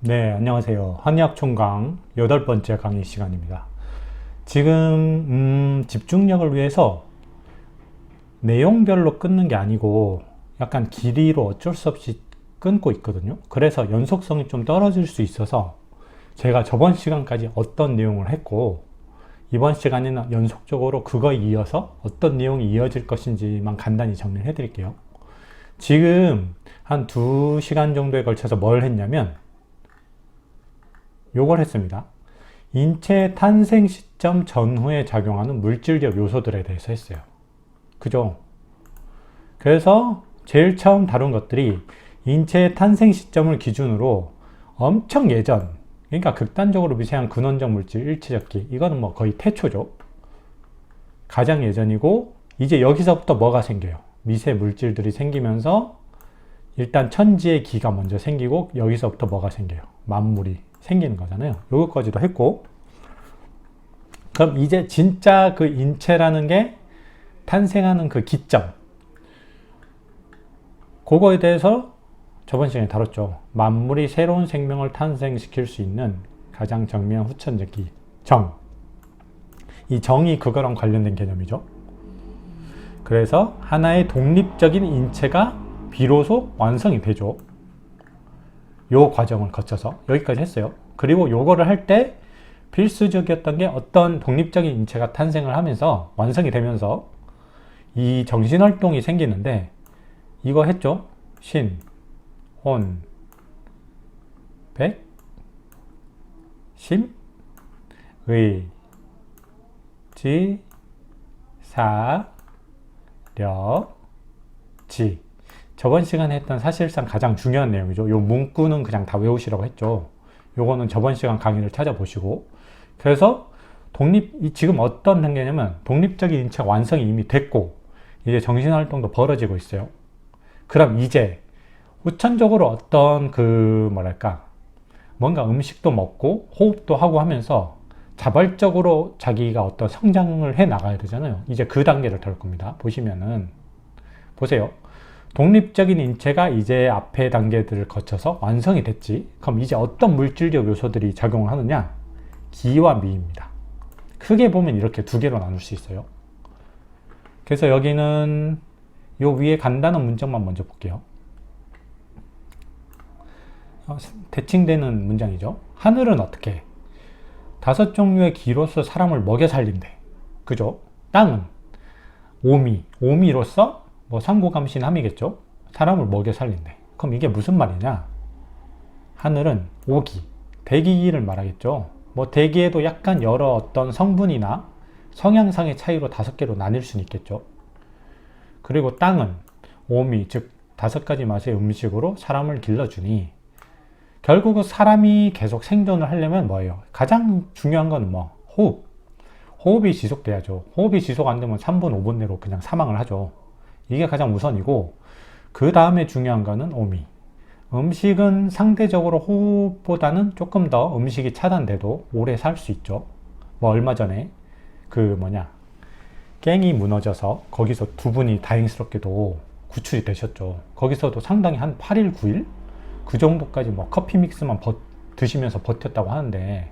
네, 안녕하세요. 한의학 총강 여덟 번째 강의 시간입니다. 지금 음, 집중력을 위해서 내용별로 끊는 게 아니고 약간 길이로 어쩔 수 없이 끊고 있거든요. 그래서 연속성이 좀 떨어질 수 있어서 제가 저번 시간까지 어떤 내용을 했고 이번 시간에는 연속적으로 그거에 이어서 어떤 내용이 이어질 것인지만 간단히 정리를 해드릴게요. 지금 한 두 시간 정도에 걸쳐서 뭘 했냐면 요걸 했습니다. 인체 탄생 시점 전후에 작용하는 물질적 요소들에 대해서 했어요. 그죠? 그래서 제일 처음 다룬 것들이 인체의 탄생 시점을 기준으로 엄청 예전, 그러니까 극단적으로 미세한 근원적 물질 일체적기, 이거는 뭐 거의 태초죠. 가장 예전이고, 이제 여기서부터 뭐가 생겨요? 미세 물질들이 생기면서 일단 천지의 기가 먼저 생기고, 여기서부터 뭐가 생겨요? 만물이 생기는 거잖아요. 요것까지도 했고, 그럼 이제 진짜 그 인체라는 게 탄생하는 그 기점, 그거에 대해서 저번 시간에 다뤘죠. 만물이 새로운 생명을 탄생시킬 수 있는 가장 정면 후천적 기 정. 이 정이 그거랑 관련된 개념이죠. 그래서 하나의 독립적인 인체가 비로소 완성이 되죠. 요 과정을 거쳐서 여기까지 했어요. 그리고 요거를 할 때 필수적이었던 게 어떤 독립적인 인체가 탄생을 하면서 완성이 되면서 이 정신활동이 생기는데 이거 했죠? 신, 혼, 백, 심, 의, 지, 사, 력, 지. 저번 시간에 했던 사실상 가장 중요한 내용이죠. 요 문구는 그냥 다 외우시라고 했죠. 요거는 저번 시간 강의를 찾아보시고. 그래서 독립, 지금 어떤 단계냐면 독립적인 인체가 완성이 이미 됐고, 이제 정신활동도 벌어지고 있어요. 그럼 이제 후천적으로 어떤 그 뭐랄까 뭔가 음식도 먹고 호흡도 하고 하면서 자발적으로 자기가 어떤 성장을 해 나가야 되잖아요. 이제 그 단계를 다룰 겁니다. 보시면은 보세요. 독립적인 인체가 이제 앞에 단계들을 거쳐서 완성이 됐지. 그럼 이제 어떤 물질적 요소들이 작용을 하느냐? 기와 미입니다. 크게 보면 이렇게 두 개로 나눌 수 있어요. 그래서 여기는 요 위에 간단한 문장만 먼저 볼게요. 어, 대칭되는 문장이죠. 하늘은 어떻게? 다섯 종류의 기로서 사람을 먹여 살린대. 그죠? 땅은 오미, 오미로서 뭐 상고감신함이겠죠? 사람을 먹여 살린대. 그럼 이게 무슨 말이냐? 하늘은 오기, 대기를 말하겠죠. 뭐 대기에도 약간 여러 어떤 성분이나 성향상의 차이로 다섯 개로 나뉠 수는 있겠죠. 그리고 땅은 오미, 즉 다섯 가지 맛의 음식으로 사람을 길러주니 결국은 사람이 계속 생존을 하려면 뭐예요? 가장 중요한 건 뭐? 호흡. 호흡이 지속돼야죠. 호흡이 지속 안 되면 3분, 5분 내로 그냥 사망을 하죠. 이게 가장 우선이고, 그 다음에 중요한 거는 오미. 음식은 상대적으로 호흡보다는 조금 더 음식이 차단돼도 오래 살 수 있죠. 뭐 얼마 전에 그 뭐냐 깽이 무너져서 거기서 두 분이 다행스럽게도 구출이 되셨죠. 거기서도 상당히 한 8일, 9일 그 정도까지 뭐 커피 믹스만 버, 드시면서 버텼다고 하는데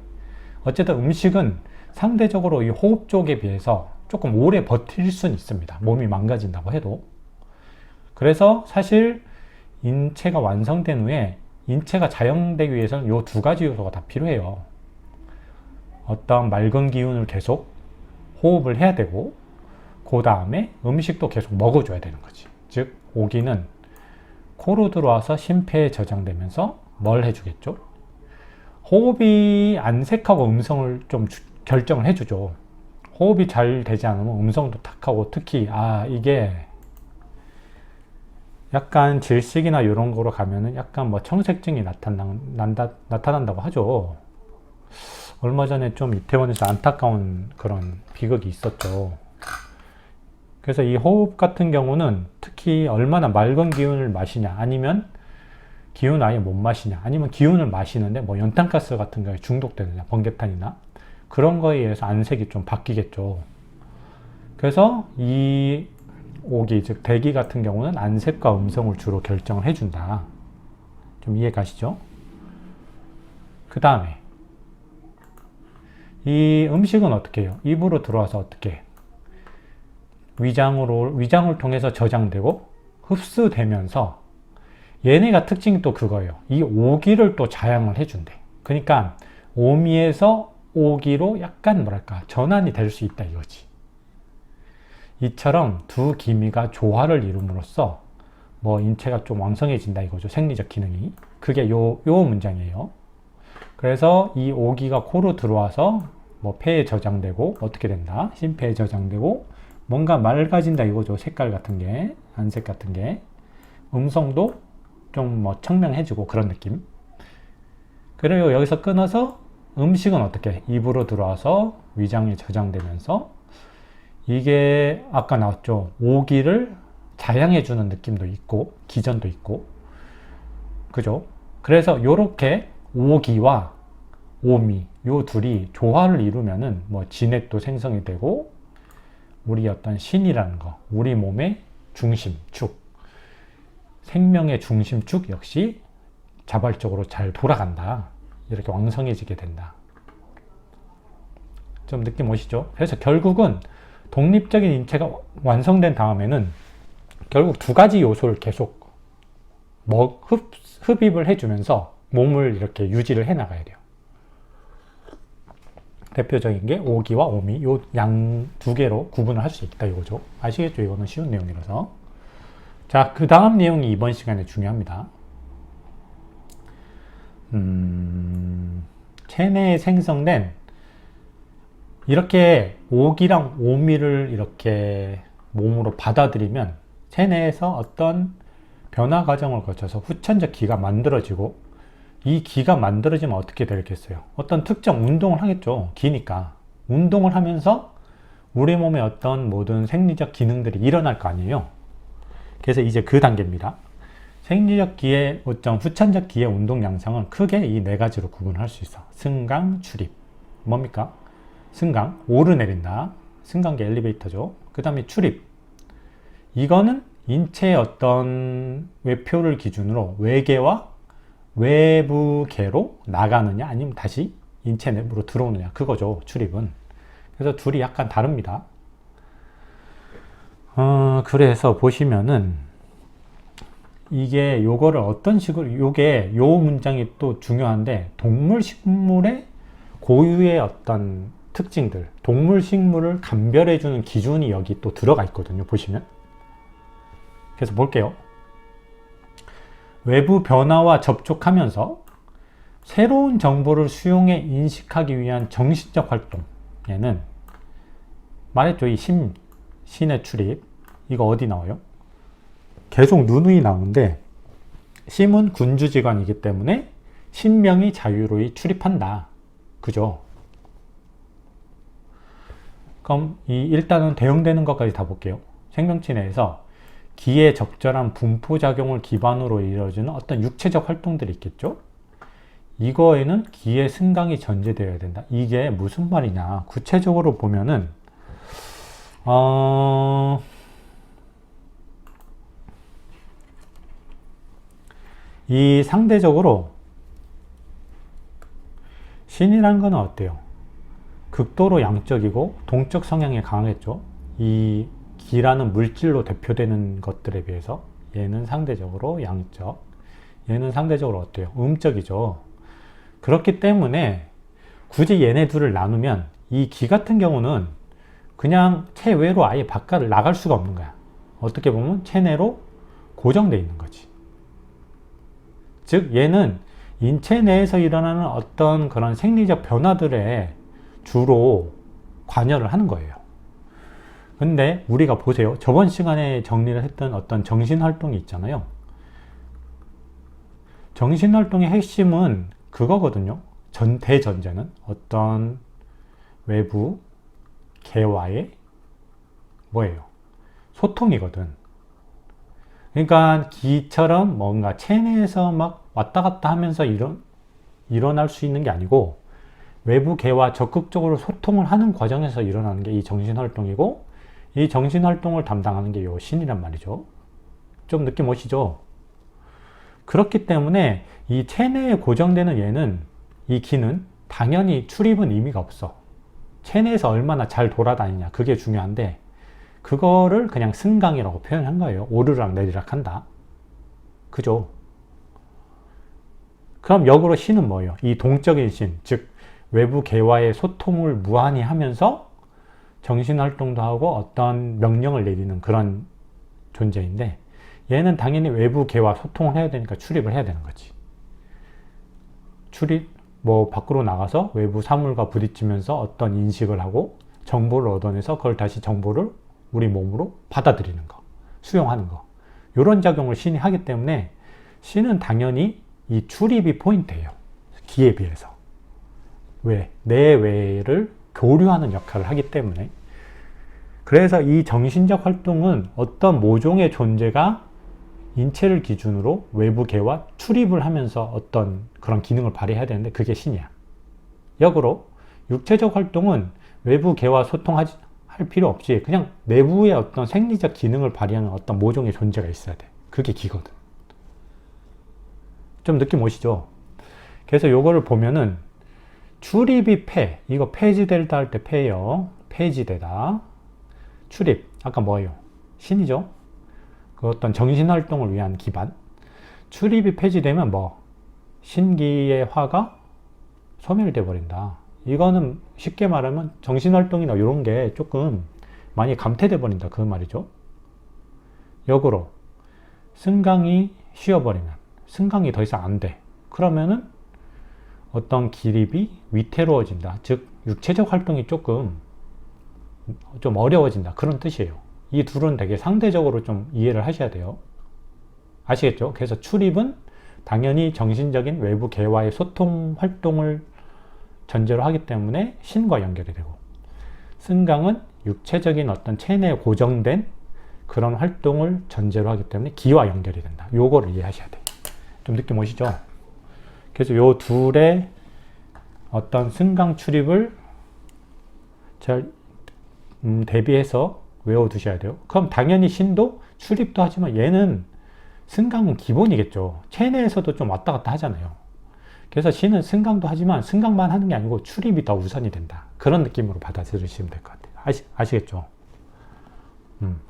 어쨌든 음식은 상대적으로 이 호흡 쪽에 비해서 조금 오래 버틸 수는 있습니다. 몸이 망가진다고 해도. 그래서 사실 인체가 완성된 후에 인체가 자영되기 위해서는 이 두 가지 요소가 다 필요해요. 어떤 맑은 기운을 계속 호흡을 해야 되고, 그 다음에 음식도 계속 먹어줘야 되는 거지. 즉, 오기는 코로 들어와서 심폐에 저장되면서 뭘 해주겠죠? 호흡이 안색하고 음성을 좀 주, 결정을 해주죠. 호흡이 잘 되지 않으면 음성도 탁하고 특히 아 이게 약간 질식이나 이런 거로 가면은 약간 뭐 청색증이 나타난다, 나타난다고 하죠. 얼마 전에 좀 이태원에서 안타까운 그런 비극이 있었죠. 그래서 이 호흡 같은 경우는 특히 얼마나 맑은 기운을 마시냐, 아니면 기운 아예 못 마시냐, 아니면 기운을 마시는데 뭐 연탄가스 같은 거에 중독되느냐, 번개탄이나 그런 거에 의해서 안색이 좀 바뀌겠죠. 그래서 이 오기, 즉 대기 같은 경우는 안색과 음성을 주로 결정을 해준다. 좀 이해 가시죠? 그 다음에 이 음식은 어떻게 해요? 입으로 들어와서 어떻게 해? 위장으로 위장을 통해서 저장되고 흡수되면서 얘네가 특징이 또 그거예요. 이 오기를 또 자양을 해준대. 그러니까 오미에서 오기로 약간 뭐랄까 전환이 될 수 있다 이거지. 이처럼 두 기미가 조화를 이룸으로써 뭐 인체가 좀 왕성해진다 이거죠. 생리적 기능이. 그게 요, 요 문장이에요. 그래서 이 오기가 코로 들어와서 뭐 폐에 저장되고 어떻게 된다? 심폐에 저장되고 뭔가 맑아진다 이거죠. 색깔 같은 게, 안색 같은 게. 음성도 좀 뭐 청명해지고 그런 느낌. 그리고 여기서 끊어서 음식은 어떻게? 입으로 들어와서 위장에 저장되면서 이게 아까 나왔죠. 오기를 자양해 주는 느낌도 있고 기전도 있고 그죠? 그래서 요렇게 오기와 오미 요 둘이 조화를 이루면은 뭐 진액도 생성이 되고 우리 어떤 신이라는 거 우리 몸의 중심 축 생명의 중심 축 역시 자발적으로 잘 돌아간다 이렇게 왕성해지게 된다 좀 느낌 오시죠? 그래서 결국은 독립적인 인체가 완성된 다음에는 결국 두 가지 요소를 계속 먹, 흡, 흡입을 해주면서 몸을 이렇게 유지를 해 나가야 돼요. 대표적인 게 오기와 오미, 요 양 두 개로 구분을 할 수 있다 이거죠. 아시겠죠? 이거는 쉬운 내용이라서. 자, 그 다음 내용이 이번 시간에 중요합니다. 음, 체내에 생성된 이렇게 오기랑 오미를 이렇게 몸으로 받아들이면 체내에서 어떤 변화 과정을 거쳐서 후천적 기가 만들어지고 이 기가 만들어지면 어떻게 되겠어요? 어떤 특정 운동을 하겠죠. 기니까. 운동을 하면서 우리 몸의 어떤 모든 생리적 기능들이 일어날 거 아니에요. 그래서 이제 그 단계입니다. 생리적 기의 어떤 후천적 기의 운동 양상은 크게 이 네 가지로 구분할 수 있어. 승강, 출입. 뭡니까? 승강, 오르내린다. 승강기 엘리베이터죠. 그 다음에 출입. 이거는 인체의 어떤 외표를 기준으로 외계와 외부계로 나가느냐 아니면 다시 인체 내부로 들어오느냐 그거죠 출입은 그래서 둘이 약간 다릅니다 어, 그래서 보시면은 이게 요거를 어떤 식으로 요게 요 문장이 또 중요한데 동물 식물의 고유의 어떤 특징들 동물 식물을 감별해 주는 기준이 여기 또 들어가 있거든요 보시면. 그래서 볼게요. 외부 변화와 접촉하면서 새로운 정보를 수용해 인식하기 위한 정신적 활동 얘는 말했죠 이 심, 신의 출입. 이거 어디 나와요? 계속 누누이 나오는데 심은 군주지관이기 때문에 신명이 자유로이 출입한다 그죠? 그럼 이 일단은 대응되는 것까지 다 볼게요 생명체 내에서 기의 적절한 분포 작용을 기반으로 이루어지는 어떤 육체적 활동들이 있겠죠? 이거에는 기의 승강이 전제되어야 된다. 이게 무슨 말이냐? 구체적으로 보면은 어... 이 상대적으로 신이란 건 어때요? 극도로 양적이고 동적 성향이 강하겠죠. 이 기라는 물질로 대표되는 것들에 비해서 얘는 상대적으로 양적, 얘는 상대적으로 어때요? 음적이죠. 그렇기 때문에 굳이 얘네 둘을 나누면 이 기 같은 경우는 그냥 체외로 아예 바깥을 나갈 수가 없는 거야. 어떻게 보면 체내로 고정되어 있는 거지. 즉 얘는 인체 내에서 일어나는 어떤 그런 생리적 변화들에 주로 관여를 하는 거예요. 근데 우리가 보세요. 저번 시간에 정리를 했던 어떤 정신활동이 있잖아요. 정신활동의 핵심은 그거거든요. 전, 대전제는 어떤 외부 개와의 뭐예요? 소통이거든. 그러니까 기처럼 뭔가 체내에서 막 왔다 갔다 하면서 일어, 일어날 수 있는 게 아니고 외부 개와 적극적으로 소통을 하는 과정에서 일어나는 게 이 정신활동이고 이 정신활동을 담당하는 게 요 신이란 말이죠. 좀 느낌 오시죠? 그렇기 때문에 이 체내에 고정되는 얘는 이 기는 당연히 출입은 의미가 없어. 체내에서 얼마나 잘 돌아다니냐 그게 중요한데 그거를 그냥 승강이라고 표현한 거예요. 오르락 내리락 한다. 그죠? 그럼 역으로 신은 뭐예요? 이 동적인 신, 즉 외부 개와의 소통을 무한히 하면서 정신 활동도 하고 어떤 명령을 내리는 그런 존재인데 얘는 당연히 외부 개와 소통을 해야 되니까 출입을 해야 되는 거지. 출입 뭐 밖으로 나가서 외부 사물과 부딪히면서 어떤 인식을 하고 정보를 얻어내서 그걸 다시 정보를 우리 몸으로 받아들이는 거, 수용하는 거. 이런 작용을 신이 하기 때문에 신은 당연히 이 출입이 포인트예요. 기에 비해서. 왜? 내외를 교류하는 역할을 하기 때문에. 그래서 이 정신적 활동은 어떤 모종의 존재가 인체를 기준으로 외부계와 출입을 하면서 어떤 그런 기능을 발휘해야 되는데 그게 신이야. 역으로 육체적 활동은 외부계와 소통하지 할 필요 없이 그냥 내부의 어떤 생리적 기능을 발휘하는 어떤 모종의 존재가 있어야 돼. 그게 기거든. 좀 느낌 오시죠? 그래서 요거를 보면은 출입이 폐, 이거 폐지되다 할 때 폐예요. 폐지되다. 출입, 아까 뭐예요? 신이죠? 그 어떤 정신활동을 위한 기반. 출입이 폐지되면 뭐, 신기의 화가 소멸돼 버린다. 이거는 쉽게 말하면 정신활동이나 이런 게 조금 많이 감퇴돼 버린다. 그 말이죠. 역으로, 승강이 쉬어버리면, 승강이 더 이상 안 돼. 그러면은 어떤 기립이 위태로워진다. 즉, 육체적 활동이 조금 좀 어려워진다. 그런 뜻이에요. 이 둘은 되게 상대적으로 좀 이해를 하셔야 돼요. 아시겠죠? 그래서 출입은 당연히 정신적인 외부 개와의 소통 활동을 전제로 하기 때문에 신과 연결이 되고, 승강은 육체적인 어떤 체내에 고정된 그런 활동을 전제로 하기 때문에 기와 연결이 된다. 요거를 이해하셔야 돼요. 좀 느낌 오시죠? 그래서 요 둘의 어떤 승강 출입을 잘 음, 대비해서 외워두셔야 돼요. 그럼 당연히 신도 출입도 하지만 얘는 승강은 기본이겠죠. 체내에서도 좀 왔다 갔다 하잖아요. 그래서 신은 승강도 하지만 승강만 하는 게 아니고 출입이 더 우선이 된다. 그런 느낌으로 받아들이시면 될 것 같아요. 아시, 아시겠죠? 음.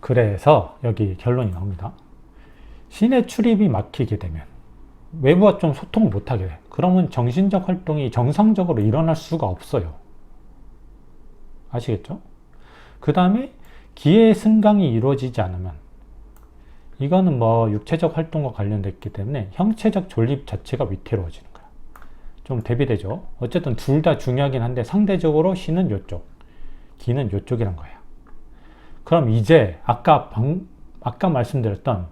그래서 여기 결론이 나옵니다. 신의 출입이 막히게 되면 외부와 좀 소통을 못하게 돼. 그러면 정신적 활동이 정상적으로 일어날 수가 없어요. 아시겠죠? 그 다음에 기의 승강이 이루어지지 않으면 이거는 뭐 육체적 활동과 관련됐기 때문에 형체적 존립 자체가 위태로워지는 거야. 좀 대비되죠? 어쨌든 둘 다 중요하긴 한데 상대적으로 신은 이쪽, 기는 이쪽이란 거야. 그럼 이제 아까 방, 아까 말씀드렸던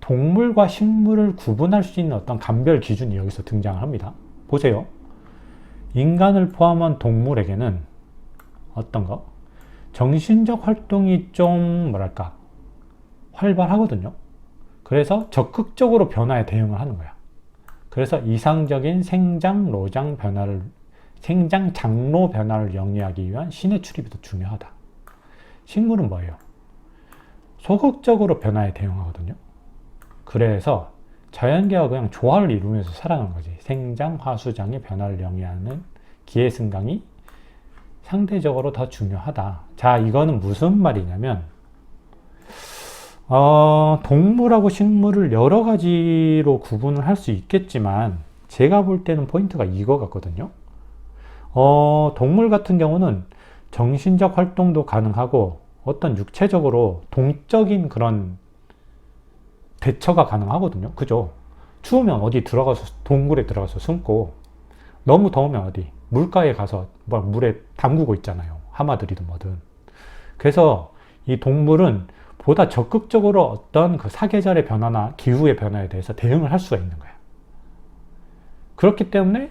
동물과 식물을 구분할 수 있는 어떤 감별 기준이 여기서 등장을 합니다. 보세요. 인간을 포함한 동물에게는 어떤 거? 정신적 활동이 좀 뭐랄까 활발하거든요. 그래서 적극적으로 변화에 대응을 하는 거야. 그래서 이상적인 생장 로장 변화를 생장 장로 변화를 영위하기 위한 신의 출입이 더 중요하다. 식물은 뭐예요? 소극적으로 변화에 대응하거든요. 그래서 자연계와 그냥 조화를 이루면서 살아가는 거지. 생장, 화수장의 변화를 영위하는 기회승강이 상대적으로 더 중요하다. 자, 이거는 무슨 말이냐면, 어, 동물하고 식물을 여러 가지로 구분을 할 수 있겠지만, 제가 볼 때는 포인트가 이거 같거든요. 어, 동물 같은 경우는 정신적 활동도 가능하고, 어떤 육체적으로 동적인 그런 대처가 가능하거든요. 그죠? 추우면 어디 들어가서, 동굴에 들어가서 숨고, 너무 더우면 어디? 물가에 가서 막 물에 담그고 있잖아요. 하마들이든 뭐든. 그래서 이 동물은 보다 적극적으로 어떤 그 사계절의 변화나 기후의 변화에 대해서 대응을 할 수가 있는 거예요. 그렇기 때문에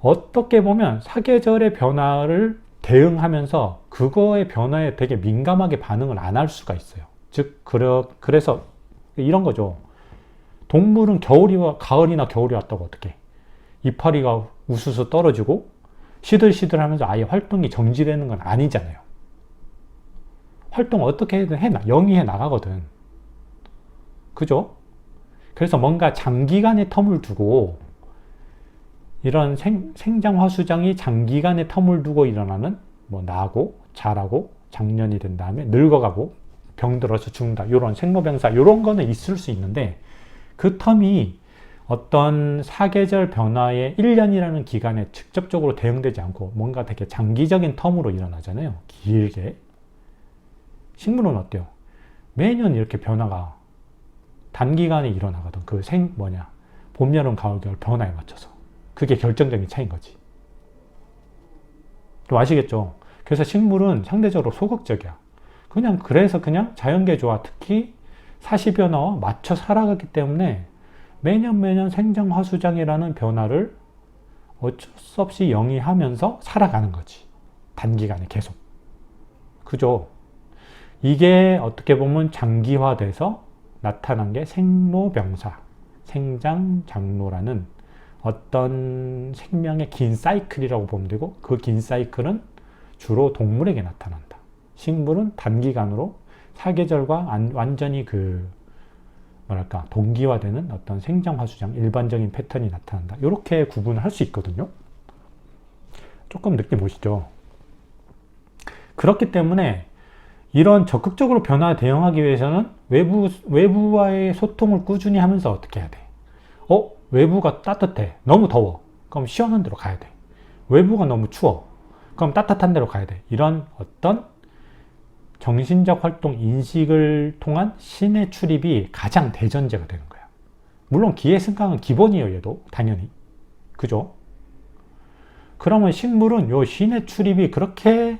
어떻게 보면 사계절의 변화를 대응하면서 그거의 변화에 되게 민감하게 반응을 안 할 수가 있어요. 즉, 그래서 이런 거죠. 동물은 겨울이 와 가을이나 겨울이 왔다고 어떻게 이파리가 우수수 떨어지고 시들시들 하면서 아예 활동이 정지되는 건 아니잖아요. 활동 어떻게든 해, 영위해 나가거든. 그죠? 그래서 뭔가 장기간의 텀을 두고 이런 생, 생장 화수장이 장기간의 텀을 두고 일어나는 뭐 나고 자라고 장년이 된 다음에 늙어가고 병들어서 죽는다 이런 생로병사 이런 거는 있을 수 있는데 그 텀이 어떤 사계절 변화의 1년이라는 기간에 직접적으로 대응되지 않고 뭔가 되게 장기적인 텀으로 일어나잖아요. 길게. 식물은 어때요? 매년 이렇게 변화가 단기간에 일어나거든. 그 생, 뭐냐. 봄, 여름, 가을, 겨울 변화에 맞춰서. 그게 결정적인 차이인 거지. 또 아시겠죠? 그래서 식물은 상대적으로 소극적이야. 그냥 그래서 그냥 자연계조와 특히 사시변화와 맞춰 살아가기 때문에 매년 매년 생장화수장이라는 변화를 어쩔 수 없이 영위하면서 살아가는 거지. 단기간에 계속. 그죠? 이게 어떻게 보면 장기화돼서 나타난 게 생로병사, 생장장로라는 어떤 생명의 긴 사이클이라고 보면 되고 그 긴 사이클은 주로 동물에게 나타난다. 식물은 단기간으로 사계절과 완전히 그 뭐랄까 동기화되는 어떤 생장화수장 일반적인 패턴이 나타난다. 이렇게 구분을 할 수 있거든요. 조금 느낌 오시죠? 그렇기 때문에 이런 적극적으로 변화 대응하기 위해서는 외부 외부와의 소통을 꾸준히 하면서 어떻게 해야 돼? 어 외부가 따뜻해 너무 더워 그럼 시원한 데로 가야 돼. 외부가 너무 추워 그럼 따뜻한 데로 가야 돼. 이런 어떤 정신적 활동 인식을 통한 신의 출입이 가장 대전제가 되는 거야. 물론 기의 승강은 기본이에요, 얘도. 당연히. 그죠? 그러면 식물은 요 신의 출입이 그렇게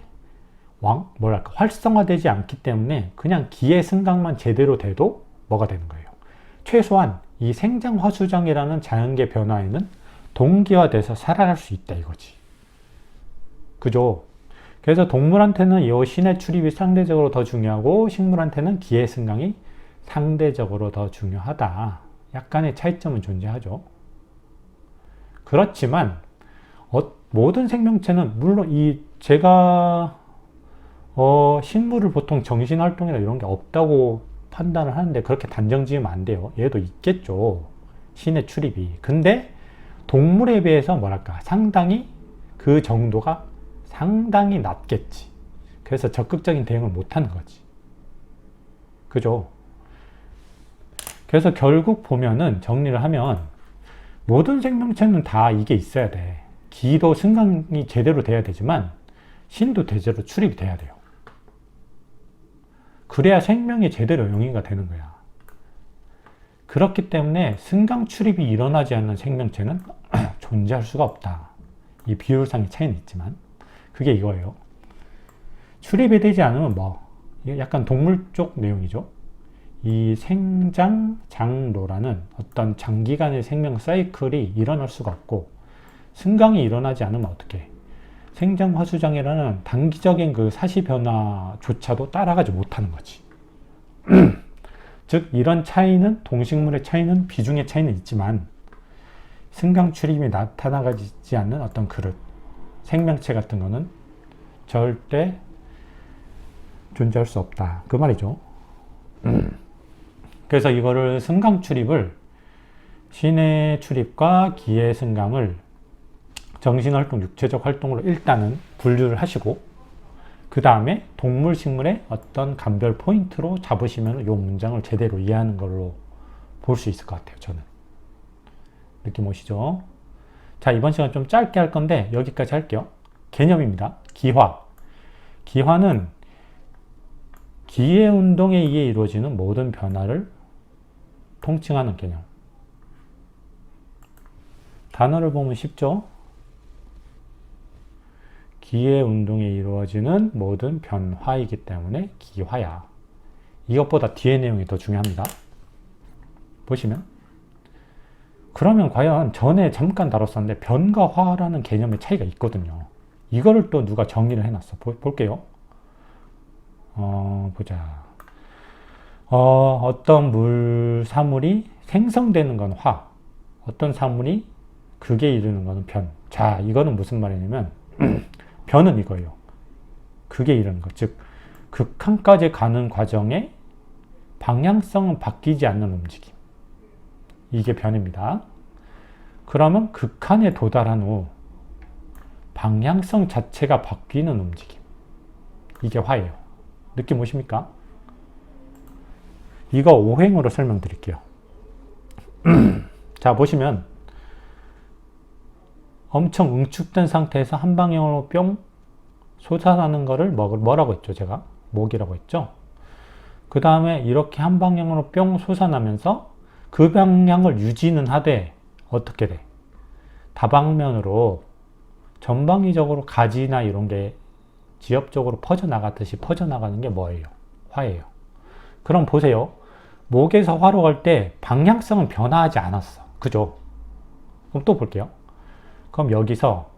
왕, 뭐랄까, 활성화되지 않기 때문에 그냥 기의 승강만 제대로 돼도 뭐가 되는 거예요. 최소한 이 생장화수장이라는 자연계 변화에는 동기화돼서 살아갈 수 있다 이거지. 그죠? 그래서 동물한테는 이 신의 출입이 상대적으로 더 중요하고 식물한테는 기의 승강이 상대적으로 더 중요하다. 약간의 차이점은 존재하죠. 그렇지만 어, 모든 생명체는 물론 이 제가 어, 식물을 보통 정신 활동이나 이런 게 없다고 판단을 하는데 그렇게 단정 지으면 안 돼요. 얘도 있겠죠. 신의 출입이. 근데 동물에 비해서 뭐랄까 상당히 그 정도가 상당히 낮겠지. 그래서 적극적인 대응을 못하는 거지. 그죠? 그래서 결국 보면은 정리를 하면 모든 생명체는 다 이게 있어야 돼. 기도 승강이 제대로 돼야 되지만 신도 제대로 출입이 돼야 돼요. 그래야 생명이 제대로 영위가 되는 거야. 그렇기 때문에 승강 출입이 일어나지 않는 생명체는 존재할 수가 없다. 이 비율상의 차이는 있지만. 그게 이거예요. 출입이 되지 않으면 뭐, 약간 동물 쪽 내용이죠. 이 생장 장로라는 어떤 장기간의 생명 사이클이 일어날 수가 없고, 승강이 일어나지 않으면 어떻게? 생장 화수장이라는 단기적인 그 사시 변화조차도 따라가지 못하는 거지. 즉, 이런 차이는, 동식물의 차이는, 비중의 차이는 있지만, 승강 출입이 나타나지 않는 어떤 그릇, 생명체 같은 거는 절대 존재할 수 없다. 그 말이죠. 그래서 이거를 승강 출입을 신의 출입과 기의 승강을 정신활동, 육체적 활동으로 일단은 분류를 하시고 그 다음에 동물, 식물의 어떤 감별 포인트로 잡으시면 이 문장을 제대로 이해하는 걸로 볼 수 있을 것 같아요. 저는. 느낌 오시죠? 자, 이번 시간 좀 짧게 할 건데 여기까지 할게요. 개념입니다. 기화. 기화는 기의 운동에 의해 이루어지는 모든 변화를 통칭하는 개념. 단어를 보면 쉽죠? 기의 운동에 이루어지는 모든 변화이기 때문에 기화야. 이것보다 뒤의 내용이 더 중요합니다. 보시면 그러면 과연 전에 잠깐 다뤘었는데 변과 화라는 개념의 차이가 있거든요. 이거를 또 누가 정리를 해놨어. 보, 볼게요. 어, 보자. 어, 어떤 물, 사물이 생성되는 건 화. 어떤 사물이 극에 이르는 거는 변. 자, 이거는 무슨 말이냐면, 변은 이거예요. 극에 이르는 것. 즉, 극한까지 가는 과정에 방향성은 바뀌지 않는 움직임. 이게 변입니다. 그러면 극한에 도달한 후 방향성 자체가 바뀌는 움직임. 이게 화예요. 느낌 오십니까? 이거 오행으로 설명드릴게요. 자, 보시면 엄청 응축된 상태에서 한 방향으로 뿅 솟아나는 거를 뭐라고 했죠? 제가 목이라고 했죠? 그 다음에 이렇게 한 방향으로 뿅 솟아나면서 그 방향을 유지는 하되 어떻게 돼? 다방면으로 전방위적으로 가지나 이런 게 지엽적으로 퍼져나가듯이 퍼져나가는 게 뭐예요? 화예요. 그럼 보세요. 목에서 화로 갈 때 방향성은 변화하지 않았어. 그죠? 그럼 또 볼게요. 그럼 여기서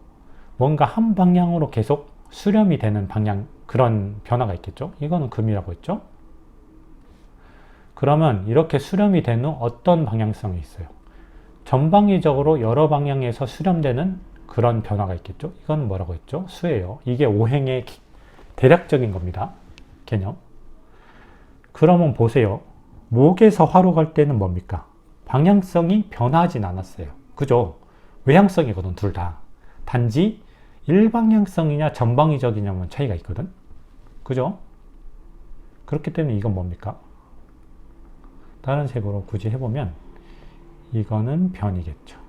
뭔가 한 방향으로 계속 수렴이 되는 방향, 그런 변화가 있겠죠? 이거는 금이라고 했죠? 그러면 이렇게 수렴이 된 후 어떤 방향성이 있어요? 전방위적으로 여러 방향에서 수렴되는 그런 변화가 있겠죠? 이건 뭐라고 했죠? 수예요. 이게 오행의 대략적인 겁니다. 개념. 그러면 보세요. 목에서 화로 갈 때는 뭡니까? 방향성이 변하진 않았어요. 그죠? 외향성이거든, 둘 다. 단지 일방향성이냐 전방위적이냐면 차이가 있거든. 그죠? 그렇기 때문에 이건 뭡니까? 다른 색으로 굳이 해보면 이거는 변이겠죠.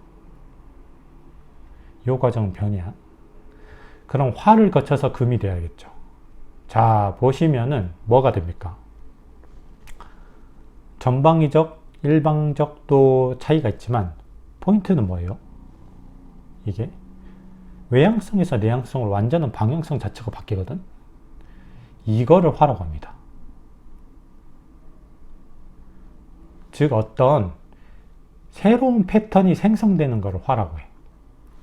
요 과정은 변이야. 그럼 화를 거쳐서 금이 돼야겠죠. 자, 보시면은 뭐가 됩니까? 전방위적, 일방적도 차이가 있지만 포인트는 뭐예요? 이게 외향성에서 내향성으로 완전한 방향성 자체가 바뀌거든. 이거를 화라고 합니다. 즉 어떤 새로운 패턴이 생성되는 것을 화라고 해.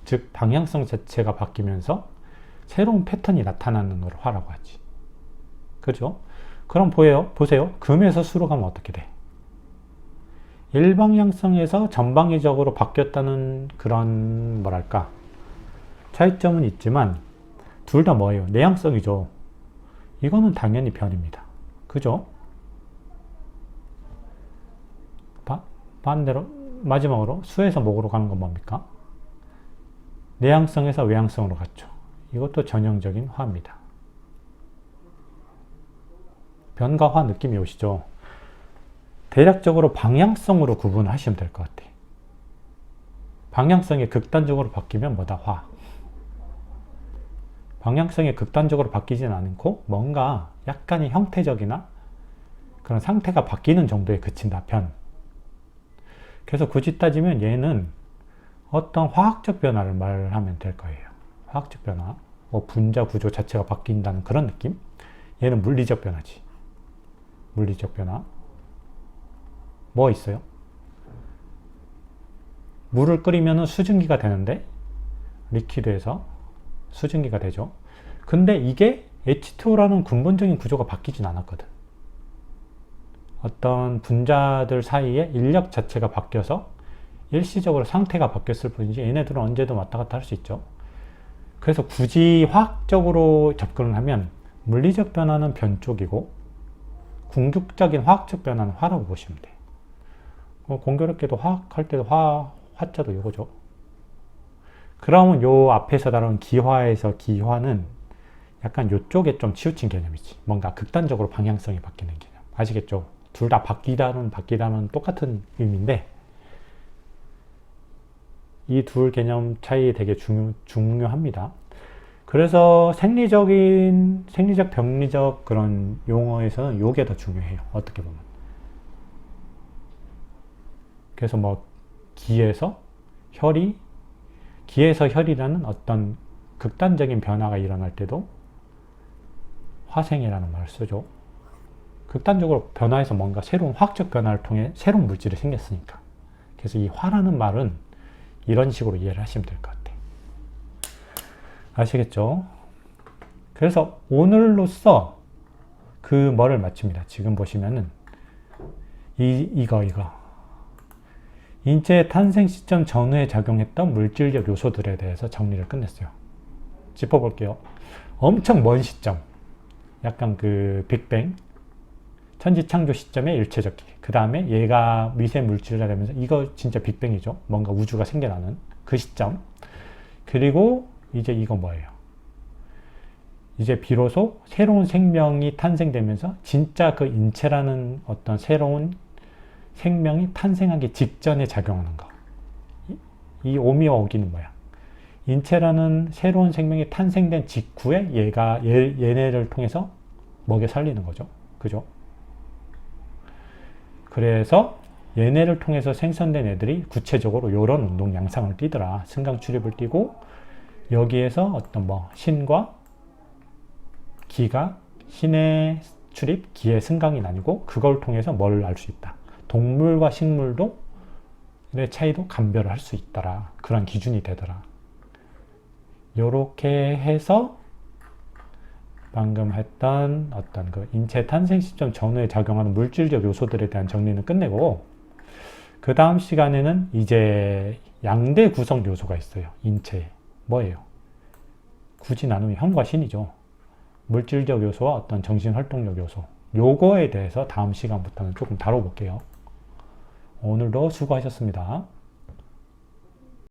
즉 방향성 자체가 바뀌면서 새로운 패턴이 나타나는 걸 화라고 하지. 그죠? 그럼 보여요? 보세요. 금에서 수로 가면 어떻게 돼? 일방향성에서 전방위적으로 바뀌었다는 그런 뭐랄까 차이점은 있지만 둘 다 뭐예요? 내향성이죠. 이거는 당연히 변입니다. 그죠? 바, 반대로 마지막으로 수에서 목으로 가는 건 뭡니까? 내향성에서 외향성으로 갔죠. 이것도 전형적인 화입니다. 변과 화 느낌이 오시죠? 대략적으로 방향성으로 구분하시면 될 것 같아요. 방향성이 극단적으로 바뀌면 뭐다? 화. 방향성이 극단적으로 바뀌진 않고 뭔가 약간의 형태적이나 그런 상태가 바뀌는 정도에 그친다. 변. 그래서 굳이 따지면 얘는 어떤 화학적 변화를 말하면 될 거예요. 화학적 변화. 뭐 분자 구조 자체가 바뀐다는 그런 느낌? 얘는 물리적 변화지. 물리적 변화. 뭐 있어요? 물을 끓이면 수증기가 되는데 리퀴드에서 수증기가 되죠. 근데 이게 H2O라는 근본적인 구조가 바뀌진 않았거든. 어떤 분자들 사이에 인력 자체가 바뀌어서 일시적으로 상태가 바뀌었을 뿐이지 얘네들은 언제든 왔다 갔다 할 수 있죠. 그래서 굳이 화학적으로 접근을 하면 물리적 변화는 변 쪽이고 궁극적인 화학적 변화는 화라고 보시면 돼요. 어, 공교롭게도 화학할 때도 화, 화자도 이거죠. 그러면 요 앞에서 다룬 기화에서 기화는 약간 요쪽에 좀 치우친 개념이지. 뭔가 극단적으로 방향성이 바뀌는 개념. 아시겠죠? 둘 다 바뀌다는 바뀌다는 똑같은 의미인데 이 둘 개념 차이 되게 중요, 중요합니다. 그래서 생리적인, 생리적, 병리적 그런 용어에서는 요게 더 중요해요. 어떻게 보면. 그래서 뭐, 기에서 혈이 기에서 혈이라는 어떤 극단적인 변화가 일어날 때도 화생이라는 말을 쓰죠. 극단적으로 변화해서 뭔가 새로운 화학적 변화를 통해 새로운 물질이 생겼으니까. 그래서 이 화라는 말은 이런 식으로 이해를 하시면 될 것 같아요. 아시겠죠? 그래서 오늘로써 그 뭐를 마칩니다. 지금 보시면은 이, 이거, 이거. 인체의 탄생 시점 전후에 작용했던 물질적 요소들에 대해서 정리를 끝냈어요. 짚어볼게요. 엄청 먼 시점. 약간 그 빅뱅. 천지창조 시점의 일체적 기. 그 다음에 얘가 미세 물질이 되면서 이거 진짜 빅뱅이죠. 뭔가 우주가 생겨나는 그 시점. 그리고 이제 이거 뭐예요? 이제 비로소 새로운 생명이 탄생되면서 진짜 그 인체라는 어떤 새로운 생명이 탄생하기 직전에 작용하는 거. 이, 이 오미와 오기는 뭐야? 인체라는 새로운 생명이 탄생된 직후에 얘가 얘, 얘네를 통해서 먹여 살리는 거죠. 그죠? 그래서 얘네를 통해서 생성된 애들이 구체적으로 이런 운동 양상을 띠더라. 승강 출입을 띠고 여기에서 어떤 뭐 신과 기가 신의 출입, 기의 승강이 나뉘고 그걸 통해서 뭘 알 수 있다. 동물과 식물도 의 차이도 감별을 할 수 있더라. 그런 기준이 되더라. 요렇게 해서 방금 했던 어떤 그 인체 탄생 시점 전후에 작용하는 물질적 요소들에 대한 정리는 끝내고 그 다음 시간에는 이제 양대 구성 요소가 있어요. 인체에. 뭐예요? 굳이 나누면 현과 신이죠. 물질적 요소와 어떤 정신 활동력 요소. 요거에 대해서 다음 시간부터는 조금 다뤄볼게요. 오늘도 수고하셨습니다.